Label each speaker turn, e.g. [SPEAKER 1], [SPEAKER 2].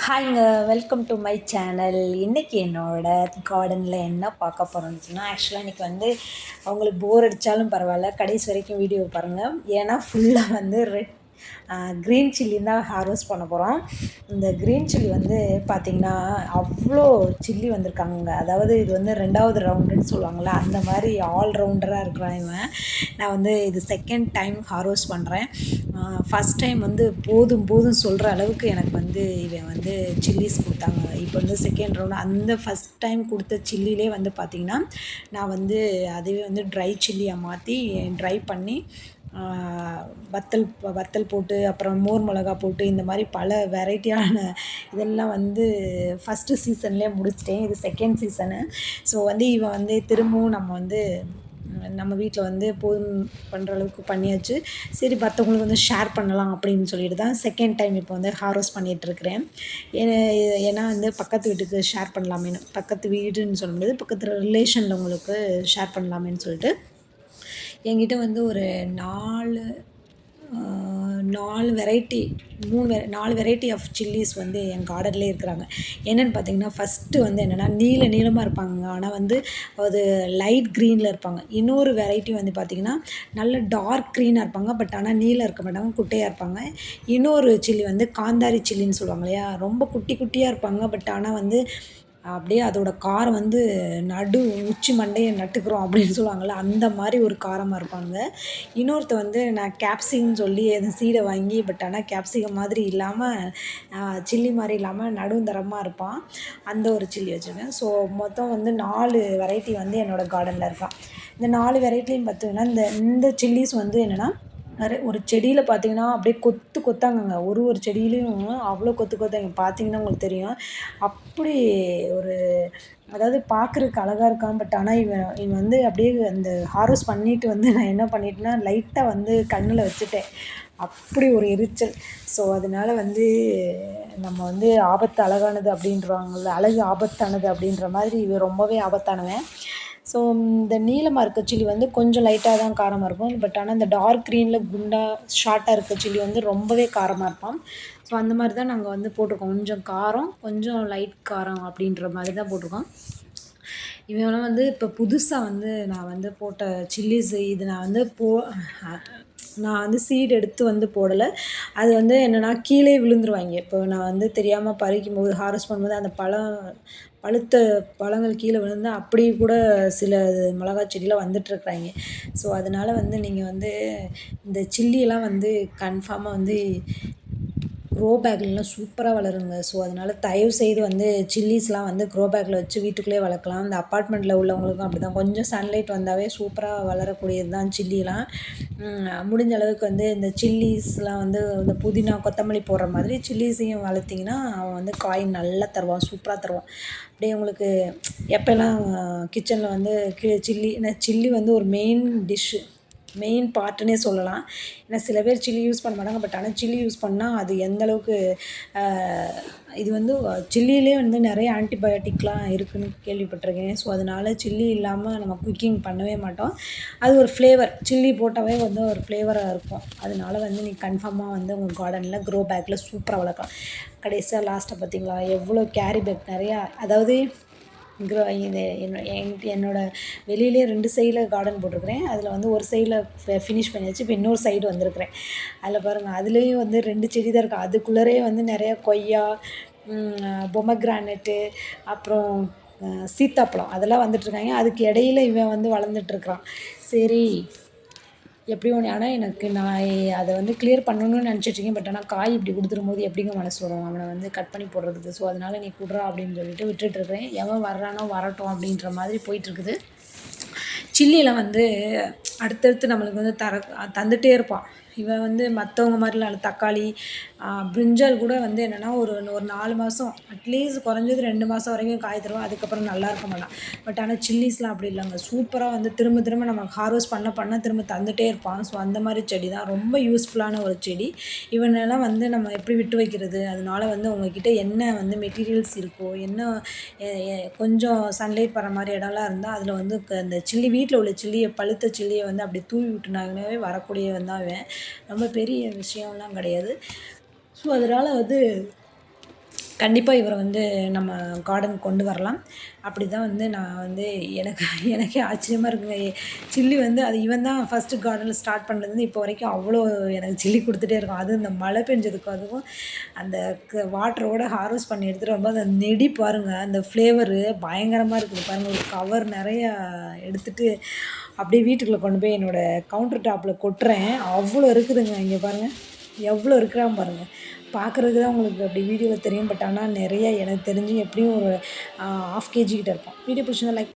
[SPEAKER 1] ஹாய்ங்க welcome to my channel இன்றைக்கி என்னோட கார்டனில் என்ன பார்க்க போகிறோம்னு ஆக்சுவலாக இன்றைக்கி வந்து அவங்களுக்கு போர் அடித்தாலும் பரவாயில்ல. கடைசி வரைக்கும் வீடியோ பாருங்கள் ஏன்னா ஃபுல்லாக வந்து ரெட் க்ரீன் சில்லி தான் ஹார்வெஸ்ட் பண்ண போகிறோம் இந்த க்ரீன் சில்லி வந்து பார்த்திங்கன்னா அவ்வளோ சில்லி வந்திருக்காங்க அதாவது இது வந்து ரெண்டாவது ரவுண்டுன்னு சொல்லுவாங்கள்ல அந்த மாதிரி ஆல் ரவுண்டராக இருக்கிறான் இவன். நான் வந்து இது செகண்ட் டைம் ஹார்வெஸ்ட் பண்ணுறேன் ஃபஸ்ட் டைம் வந்து போதும் போதும் சொல்கிற அளவுக்கு எனக்கு வந்து இவன் வந்து சில்லிஸ் கொடுத்தாங்க. இப்போ வந்து செகண்ட் ரவுண்டு அந்த ஃபஸ்ட் டைம் கொடுத்த சில்லிலே வந்து பார்த்திங்கன்னா நான் வந்து அதுவே வந்து ட்ரை சில்லியாக மாற்றி ட்ரை பண்ணி வத்தல் வத்தல் போட்டு அப்புறம் மோர் மிளகா போட்டு இந்த மாதிரி பல வெரைட்டியான இதெல்லாம் வந்து ஃபஸ்ட்டு சீசன்லேயே முடிச்சிட்டேன். இது செகண்ட் சீசனு ஸோ வந்து இவன் வந்து திரும்பவும் நம்ம வந்து நம்ம வீட்டில் வந்து போதும் பண்ணுற அளவுக்கு பண்ணியாச்சு. சரி மற்றவங்களுக்கு வந்து ஷேர் பண்ணலாம் அப்படின்னு சொல்லிட்டு தான் செகண்ட் டைம் இப்போ வந்து ஹாரோஸ் பண்ணிகிட்ருக்கிறேன் ஏன்னா வந்து பக்கத்து வீட்டுக்கு ஷேர் பண்ணலாமேன்னு பக்கத்து வீடுன்னு சொல்லும்போது பக்கத்தில் ரிலேஷனில் உங்களுக்கு ஷேர் பண்ணலாமேன்னு சொல்லிட்டு என்கிட்ட வந்து ஒரு நாலு நாலு வெரைட்டி மூணு வெ நாலு வெரைட்டி ஆஃப் சில்லிஸ் வந்து என் கார்டன்லேயே இருக்கிறாங்க. என்னென்னு பார்த்தீங்கன்னா ஃபஸ்ட்டு வந்து என்னென்னா நீல நீளமாக இருப்பாங்க. ஆனால் வந்து அது லைட் க்ரீனில் இருப்பாங்க. இன்னொரு வெரைட்டி வந்து பார்த்திங்கன்னா நல்ல டார்க் க்ரீனாக இருப்பாங்க. பட் ஆனால் நீலம் இருக்க மாட்டாங்க குட்டையாக இருப்பாங்க. இன்னொரு சில்லி வந்து காந்தாரி சில்லின்னு சொல்லுவாங்க இல்லையா? ரொம்ப குட்டி குட்டியாக இருப்பாங்க. பட் ஆனால் வந்து அப்படியே அதோட காரம் வந்து நடு உச்சி மண்டையை நட்டுக்கிறோம் அப்படின்னு சொல்லுவாங்கள்ல அந்த மாதிரி ஒரு காரமாக இருப்பாங்க இன்னொருத்த வந்து நான் கேப்சிகம்னு சொல்லி அந்த சீடை வாங்கி பட் ஆனால் கேப்சிகம் மாதிரி இல்லாமல் சில்லி மாதிரி இல்லாமல் நடுந்தரமாக இருப்பான். அந்த ஒரு சில்லி வச்சுருக்கேன். ஸோ மொத்தம் வந்து நாலு வெரைட்டி வந்து என்னோடய கார்டனில் இருக்கான். இந்த நாலு வெரைட்டிலையும் பார்த்தீங்கன்னா இந்த இந்த சில்லிஸ் வந்து என்னென்னா நிறைய ஒரு செடியில் பார்த்தீங்கன்னா அப்படியே கொத்து கொத்தாங்கங்க. ஒரு ஒரு செடியிலையும் அவ்வளோ கொத்து கொத்தாங்க. பார்த்தீங்கன்னா உங்களுக்கு தெரியும். அப்படி ஒரு அதாவது பார்க்குறதுக்கு அழகாக இருக்கான். பட் ஆனால் இவன் இவன் வந்து அப்படியே அந்த ஹார்வெஸ்ட் பண்ணிட்டு வந்து நான் என்ன பண்ணிட்டேன்னா லைட்டாக வந்து கண்ணில் வச்சுட்டேன். அப்படி ஒரு எரிச்சல். ஸோ அதனால வந்து நம்ம வந்து ஆபத்து அழகானது அப்படின்றவாங்கள்ல அழகு ஆபத்தானது அப்படின்ற மாதிரி இவன் ரொம்பவே ஆபத்தானவன். ஸோ இந்த நீளமாக இருக்க சில்லி வந்து கொஞ்சம் லைட்டாக தான் காரமாக இருக்கும். பட் ஆனால் இந்த டார்க் க்ரீனில் குண்டாக ஷார்ட்டாக இருக்க சில்லி வந்து ரொம்பவே காரமாக இருப்பான் ஸோ அந்த மாதிரி தான் நாங்கள் வந்து போட்டிருக்கோம். கொஞ்சம் காரம் கொஞ்சம் லைட் காரம் அப்படின்ற மாதிரி தான் போட்டிருக்கோம். இவங்களாம் வந்து இப்போ புதுசாக வந்து நான் வந்து போட்ட சில்லிஸ் இது நான் வந்து போ நான் வந்து சீடு எடுத்து வந்து போடலை. அது வந்து என்னென்னா கீழே விழுந்துருவாங்க. இப்போ நான் வந்து தெரியாமல் பறிக்கும் போது ஹாரஸ் பண்ணும்போது அந்த பழம் பழுத்த பழங்கள் கீழே விழுந்து அப்படியே கூட சில மிளகா செடியில் வந்துட்டுருக்குறாங்க. ஸோ அதனால் வந்து நீங்கள் வந்து இந்த சில்லியெல்லாம் வந்து கன்ஃபார்மாக வந்து க்ரோ பேக்லலாம் சூப்பராக வளருங்க. ஸோ அதனால் தயவு செய்து வந்து சில்லிஸ்லாம் வந்து க்ரோ பேக்கில் வச்சு வீட்டுக்குள்ளேயே வளர்க்கலாம். அந்த அப்பார்ட்மெண்ட்டில் உள்ளவங்களுக்கும் அப்படி தான் கொஞ்சம் சன்லைட் வந்தாவே சூப்பராக வளரக்கூடியது தான் சில்லிலாம் முடிஞ்ச அளவுக்கு வந்து இந்த சில்லிஸ்லாம் வந்து இந்த புதினா கொத்தமல்லி போடுற மாதிரி சில்லிஸையும் வளர்த்திங்கன்னா அவன் வந்து காய் நல்லா தருவான் சூப்பராக தருவான். அப்படியே உங்களுக்கு எப்போல்லாம் கிச்சனில் வந்து கி சில்லி சில்லி வந்து ஒரு மெயின் டிஷ்ஷு மெயின் பார்ட்டுனே சொல்லலாம். ஏன்னா சில பேர் சில்லி யூஸ் பண்ண மாட்டாங்க பட் ஆனால் சில்லி யூஸ் பண்ணால் அது எந்த அளவுக்கு இது வந்து சில்லியிலே வந்து நிறைய ஆன்டிபயோட்டிக்லாம் இருக்குதுன்னு கேள்விப்பட்டிருக்கேன். ஸோ அதனால் சில்லி இல்லாமல் நம்ம குக்கிங் பண்ணவே மாட்டோம். அது ஒரு ஃப்ளேவர் சில்லி போட்டாவே வந்து ஒரு ஃப்ளேவராக இருக்கும். அதனால வந்து நீ கன்ஃபார்மாக வந்து உங்கள் கார்டனில் க்ரோ பேக்கில் சூப்பராக வளர்க்கலாம். கடைசியாக லாஸ்ட்டை பார்த்தீங்களா? எவ்வளோ கேரி பேக் நிறையா அதாவது க்ரோ இது என்னோடய வெளியிலே ரெண்டு சைடில் கார்டன் போட்டிருக்கிறேன். அதில் வந்து ஒரு சைடில் ஃபினிஷ் பண்ணியாச்சு இப்போ இன்னொரு சைடு வந்திருக்கிறேன். அதில் பாருங்கள் அதுலேயும் வந்து ரெண்டு செடி தான் இருக்குது அதுக்குள்ளரே வந்து நிறையா கொய்யா பொமக்ரானட்டு அப்புறம் சீத்தாப்பழம் அதெல்லாம் வந்துட்டுருக்காங்க அதுக்கு இடையில இவன் வந்து வளர்ந்துட்டுருக்குறான் சரி. எப்படி ஒன்று ஆனால் எனக்கு நான் அதை வந்து கிளியர் பண்ணணும்னு நினச்சிட்ருக்கேன் பட் ஆனால் காய் இப்படி கொடுத்துரும்போது எப்படிங்க மனசு வரும்? அவனை வந்து கட் பண்ணி போடுறதுக்கு ஸோ அதனால் நீ கொடுறா அப்படின்னு சொல்லிட்டு விட்டுட்டுருக்கிறேன் எவன் வர்றானோ வரட்டும் அப்படின்ற மாதிரி போயிட்டுருக்குது சில்லியில் வந்து அடுத்தடுத்து நம்மளுக்கு வந்து தர தந்துகிட்டே இருப்பான். இவன் வந்து மற்றவங்க மாதிரிலாம் இல்லை தக்காளி பிரிஞ்சால் கூட வந்து என்னென்னா ஒரு ஒரு நாலு மாதம் அட்லீஸ்ட் குறைஞ்சது ரெண்டு மாதம் வரைக்கும் காய் தருவோம் அதுக்கப்புறம் நல்லா இருக்க மாட்டான் பட் ஆனால் சில்லிஸ்லாம் அப்படி இல்லைங்க. சூப்பராக வந்து திரும்ப திரும்ப நம்ம ஹார்வெஸ்ட் பண்ண பண்ண திரும்ப தந்துகிட்டே இருப்பான். ஸோ அந்த மாதிரி செடி தான். ரொம்ப யூஸ்ஃபுல்லான ஒரு செடி. இவனெல்லாம் வந்து நம்ம எப்படி விட்டு வைக்கிறது? அதனால வந்து உங்ககிட்ட என்ன வந்து மெட்டீரியல்ஸ் இருக்கோ என்ன கொஞ்சம் சன்லைட் வர மாதிரி இடம்லாம் இருந்தால் அதில் வந்து அந்த சில்லி வீட்டில் உள்ள சில்லியை பழுத்த சில்லியை வந்து அப்படி தூவி விட்டுனாங்கனாவே வரக்கூடியவன் தான் அவன் ரொம்ப பெரிய விஷயம்லாம் கிடையாது. ஸோ அதனால் வந்து கண்டிப்பாக இவரை வந்து நம்ம கார்டன் கொண்டு வரலாம். அப்படி தான் வந்து நான் வந்து எனக்கு எனக்கே ஆச்சரியமாக இருக்குங்க. சில்லி வந்து அது இவன் தான் ஃபஸ்ட்டு கார்டனில் ஸ்டார்ட் பண்ணதுலேருந்து இப்போ வரைக்கும் அவ்வளோ எனக்கு சில்லி கொடுத்துட்டே இருக்கும். அதுவும் இந்த மழை பெஞ்சதுக்கும் அதுவும் அந்த க வாட்டரோட ஹார்வெஸ்ட் பண்ணி எடுத்துகிட்டு வரும்போது அந்த நெடி பாருங்கள் அந்த ஃப்ளேவரு பயங்கரமாக இருக்குது. பாருங்கள் ஒரு கவர் நிறையா எடுத்துகிட்டு அப்படியே வீட்டுக்குள்ளே கொண்டு போய் என்னோடய கவுண்டர் டாப்பில் கொட்டுறேன். அவ்வளோ இருக்குதுங்க இங்கே பாருங்கள் எவ்வளோ இருக்கிறான் பாருங்கள் பார்க்குறதுக்கு தான் உங்களுக்கு அப்படி வீடியோவில் தெரியும் பட் ஆனால் நிறைய எனக்கு தெரிஞ்சு எப்படியும் ஒரு ஆஃப் கேஜி கிட்ட இருப்பான். வீடியோ பிடிச்சிருந்தா லைக்